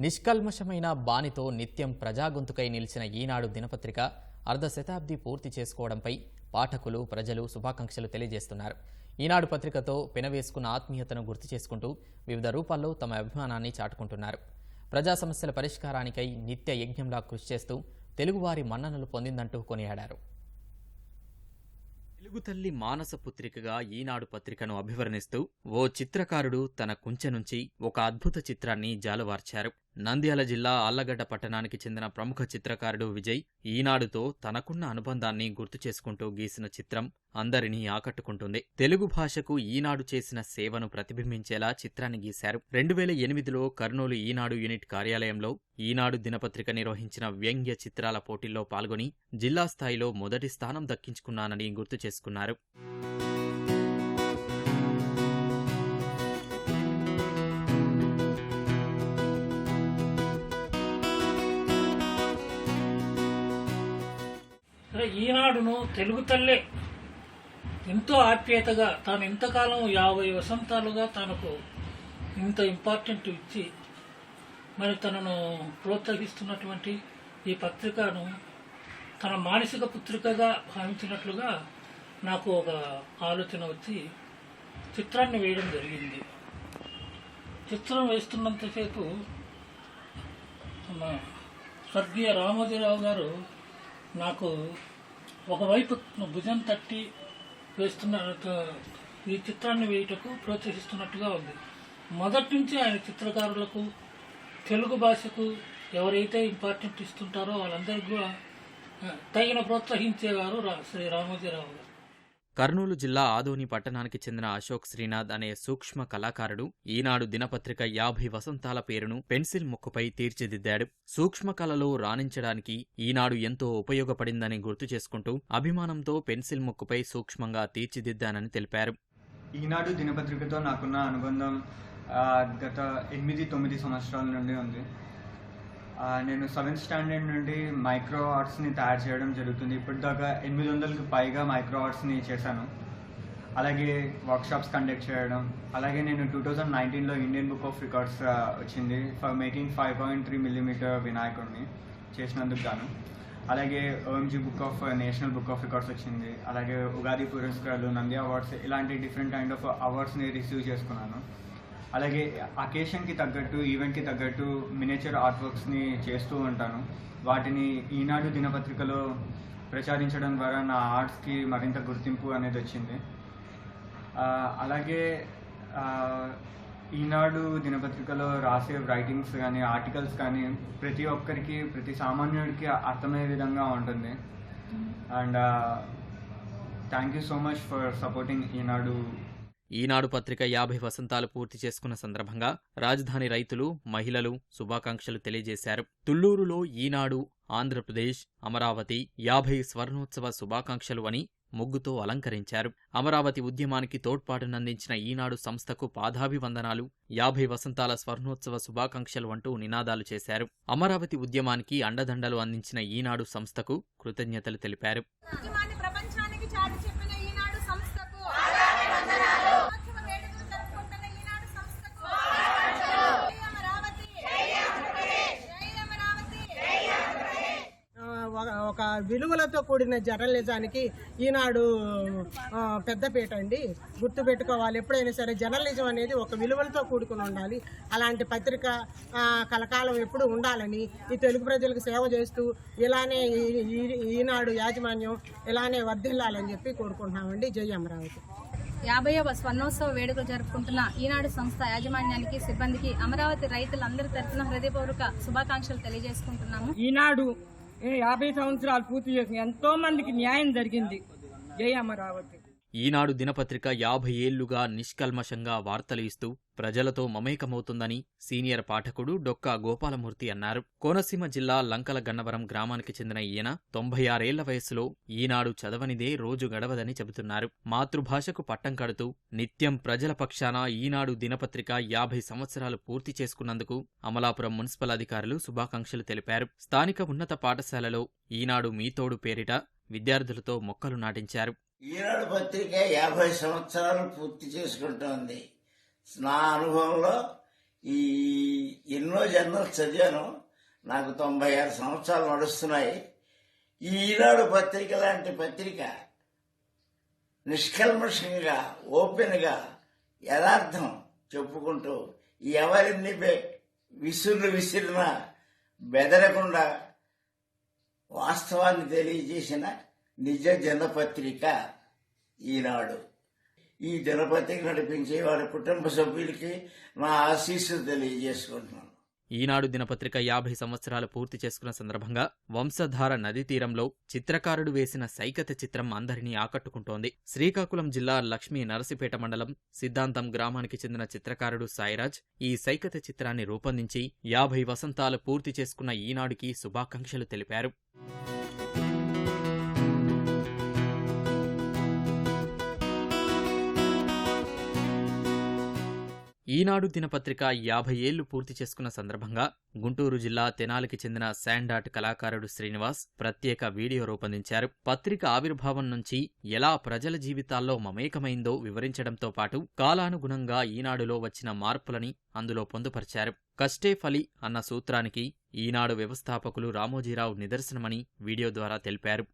నిష్కల్మషమైన బానితో నిత్యం ప్రజాగొంతుకై నిలిచిన ఈనాడు దినపత్రిక అర్ధ శతాబ్ది పూర్తి చేసుకోవడంపై పాఠకులు ప్రజలు శుభాకాంక్షలు తెలియజేస్తున్నారు. ఈనాడు పత్రికతో పెనవేసుకున్న ఆత్మీయతను గుర్తు చేసుకుంటూ వివిధ రూపాల్లో తమ అభిమానాన్ని చాటుకుంటున్నారు. ప్రజా సమస్యల పరిష్కారానికై నిత్య యజ్ఞంలా కృషి చేస్తూ తెలుగువారి మన్ననలు పొందిందంటూ కొనియాడారు. తెలుగు తల్లి మానస పుత్రికగా ఈనాడు పత్రికను అభివర్ణిస్తూ ఓ చిత్రకారుడు తన కుంచె నుంచి ఒక అద్భుత చిత్రాన్ని జాలువార్చారు. నంద్యాల జిల్లా ఆళ్ళగడ్డ పట్టణానికి చెందిన ప్రముఖ చిత్రకారుడు విజయ్ ఈనాడుతో తనకున్న అనుబంధాన్ని గుర్తు చేసుకుంటూ గీసిన చిత్రం అందరినీ ఆకట్టుకుంటుంది. తెలుగు భాషకు ఈనాడు చేసిన సేవను ప్రతిబింబించేలా చిత్రాన్ని గీశారు. రెండు వేల ఎనిమిదిలో కర్నూలు ఈనాడు యూనిట్ కార్యాలయంలో ఈనాడు దినపత్రిక నిర్వహించిన వ్యంగ్య చిత్రాల పోటీల్లో పాల్గొని జిల్లా స్థాయిలో మొదటి స్థానం దక్కించుకున్నానని గుర్తు చేసుకున్నారు. సరే ఈనాడును తెలుగు తల్లే. ఎంతో ఆప్యాయతగా తాను ఇంతకాలం యాభై వసంతాలుగా తనకు ఇంత ఇంపార్టెంట్ ఇచ్చి మరి తనను ప్రోత్సహిస్తున్నటువంటి ఈ పత్రికను తన మానసిక పుత్రికగా భావించినట్లుగా నాకు ఒక ఆలోచన వచ్చి చిత్రాన్ని వేయడం జరిగింది. చిత్రం వేస్తున్నంతసేపు స్వర్గీయ రామోజీరావు గారు నాకు ఒకవైపు భుజం తట్టి వేస్తున్న ఈ చిత్రాన్ని వేయుటకు ప్రోత్సహిస్తున్నట్టుగా ఉంది. మొదటి నుంచి ఆయన చిత్రకారులకు తెలుగు భాషకు ఎవరైతే ఇంపార్టెంట్ ఇస్తుంటారో వాళ్ళందరికీ కూడా తగిన ప్రోత్సహించేవారు రా- శ్రీ రామోజీరావు గారు. కర్నూలు జిల్లా ఆదోని పట్టణానికి చెందిన అశోక్ శ్రీనాథ్ అనే సూక్ష్మ కళాకారుడు ఈనాడు దినపత్రిక యాభై వసంతాల పేరును పెన్సిల్ ముక్కుపై తీర్చిదిద్దాడు. సూక్ష్మ కళలో రాణించడానికి ఈనాడు ఎంతో ఉపయోగపడిందని గుర్తు చేసుకుంటూ అభిమానంతో పెన్సిల్ ముక్కుపై సూక్ష్మంగా తీర్చిదిద్దానని తెలిపారు. ఈనాడు దినపత్రికతో నాకున్న అనుబంధం గత ఎనిమిది తొమ్మిది సంవత్సరాల నుండి ఉంది. నేను సెవెంత్ స్టాండర్డ్ నుండి మైక్రో ఆర్ట్స్ని తయారు చేయడం జరుగుతుంది. ఇప్పటిదాకా ఎనిమిది వందలకు పైగా మైక్రో ఆర్ట్స్ని చేశాను. అలాగే వర్క్షాప్స్ కండక్ట్ చేయడం. అలాగే నేను టూ థౌజండ్ నైన్టీన్లో ఇండియన్ బుక్ ఆఫ్ రికార్డ్స్ వచ్చింది. For making five point three millimetre వినాయకుడిని చేసినందుకు గాను. అలాగే OMG book of national book of records వచ్చింది. అలాగే ఉగాది పురస్కారాలు నంది అవార్డ్స్ ఇలాంటి డిఫరెంట్ కైండ్ ఆఫ్ అవార్డ్స్ని రిసీవ్ చేసుకున్నాను. అలాగే అకేషన్కి తగ్గట్టు ఈవెంట్కి తగ్గట్టు మినేచర్ ఆర్ట్ వర్క్స్ని చేస్తూ ఉంటాను. వాటిని ఈనాడు దినపత్రికలో ప్రచారించడం ద్వారా నా ఆర్ట్స్కి మరింత గుర్తింపు అనేది వచ్చింది. అలాగే ఈనాడు దినపత్రికలో రాసే రైటింగ్స్ కానీ ఆర్టికల్స్ కానీ ప్రతి ఒక్కరికి ప్రతి సామాన్యుడికి అర్థమయ్యే విధంగా ఉంటుంది. And thank you so much for supporting Eenadu Eenadu పత్రిక యాభై వసంతాలు పూర్తి చేసుకున్న సందర్భంగా రాజధాని రైతులు మహిళలు శుభాకాంక్షలు తెలియజేశారు. తుళ్ళూరులో ఈనాడు ఆంధ్రప్రదేశ్ అమరావతి యాభై స్వర్ణోత్సవ శుభాకాంక్షలు అని ముగ్గుతో అలంకరించారు. అమరావతి ఉద్యమానికి తోడ్పాటునందించిన ఈనాడు సంస్థకు పాదాభివందనాలు యాభై వసంతాల స్వర్ణోత్సవ శుభాకాంక్షలు అంటూ నినాదాలు చేశారు. అమరావతి ఉద్యమానికి అండదండలు అందించిన ఈనాడు సంస్థకు కృతజ్ఞతలు తెలిపారు ఉద్యమాన్ని ప్రపంచానికి చాటి చెప్పిన ఈనాడు సంస్థకు సంవత్సర వేడుకలు జరుపుకుంటున్న ఈనాడు సంస్థకు జై అమరావతి జై అమరావతి ఆ, ఒక- విలువలతో కూడిన జర్నలిజానికి ఈనాడు పెద్దపీట అండి. గుర్తు పెట్టుకోవాలి ఎప్పుడైనా సరే జర్నలిజం అనేది ఒక విలువలతో కూడుకుని ఉండాలి. అలాంటి పత్రిక కలకాలం ఎప్పుడు ఉండాలని ఈ తెలుగు ప్రజలకు సేవ చేస్తూ ఇలానే ఈనాడు యాజమాన్యం ఇలానే వర్ధిల్లాలని చెప్పి కోరుకుంటున్నామండి. జై అమరావతి. యాభైవ స్వర్ణోత్సవ వేడుకలు జరుపుకుంటున్న ఈనాడు సంస్థ యాజమాన్యానికి సిబ్బందికి అమరావతి రైతులందరి తరఫున హృదయపూర్వక శుభాకాంక్షలు తెలియజేసుకుంటున్నాము. ఈనాడు యాభై సంవత్సరాలు పూర్తి చేసిన ఎంతో మందికి న్యాయం జరిగింది. జయ అమరావతి. ఈనాడు దినపత్రిక యాభై ఏళ్ళుగా నిష్కల్మషంగా వార్తలు ఇస్తూ ప్రజలతో మమేకమవుతుందని సీనియర్ పాఠకుడు డొక్కా గోపాలమూర్తి అన్నారు. కోనసీమ జిల్లా లంకల గన్నవరం గ్రామానికి చెందిన ఈయన తొంభై ఆరేళ్ళ వయసులో ఈనాడు చదవనిదే రోజు గడవదని చెబుతున్నారు. మాతృభాషకు పట్టం కడుతూ నిత్యం ప్రజల పక్షాన ఈనాడు దినపత్రిక యాభై సంవత్సరాలు పూర్తి చేసుకున్నందుకు అమలాపురం మున్సిపల్ అధికారులు శుభాకాంక్షలు తెలిపారు. స్థానిక ఉన్నత పాఠశాలలో ఈనాడు మీతోడు పేరిట విద్యార్థులతో మొక్కలు నాటించారు. ఈనాడు పత్రిక యాభై సంవత్సరాలు పూర్తి చేసుకుంటోంది. నా అనుభవంలో ఈ ఎన్నో జర్నల్స్ చదివాను. నాకు తొంభై ఆరు సంవత్సరాలు నడుస్తున్నాయి. ఈ ఈనాడు పత్రిక లాంటి పత్రిక నిష్కల్మషంగా ఓపెన్గా యథార్థం చెప్పుకుంటూ ఎవరిని బె- విసురు విసిరినా బెదరకుండా వాస్తవాన్ని తెలియజేసిన నిజ జనపత్రిక ఈనాడు. ఈ దినపత్రిక నడిపించే వారి కుటుంబ సభ్యులకి నా ఆశీస్సులు తెలియజేసుకుంటున్నాను. ఈనాడు దినపత్రిక యాభై సంవత్సరాలు పూర్తి చేసుకున్న సందర్భంగా వంశధార నదీ తీరంలో చిత్రకారుడు వేసిన సైకత చిత్రం అందరినీ ఆకట్టుకుంటోంది. శ్రీకాకుళం జిల్లా లక్ష్మీ నరసిపేట మండలం సిద్ధాంతం గ్రామానికి చెందిన చిత్రకారుడు సాయిరాజ్ ఈ సైకత చిత్రాన్ని రూపొందించి యాభై వసంతాలు పూర్తి చేసుకున్న ఈనాడుకి శుభాకాంక్షలు తెలిపారు. ఈనాడు దినపత్రిక యాభై ఏళ్ళు పూర్తి చేసుకున్న సందర్భంగా గుంటూరు జిల్లా తెనాలికి చెందిన శాండాట్ కళాకారుడు శ్రీనివాస్ ప్రత్యేక వీడియో రూపొందించారు. పత్రిక ఆవిర్భావం నుంచి ఎలా ప్రజల జీవితాల్లో మమేకమైందో వివరించడంతో పాటు కాలానుగుణంగా ఈనాడులో వచ్చిన మార్పులని అందులో పొందుపరిచారు. కష్టే ఫలి అన్న సూత్రానికి ఈనాడు వ్యవస్థాపకులు రామోజీరావు నిదర్శనమని వీడియో ద్వారా తెలిపారు.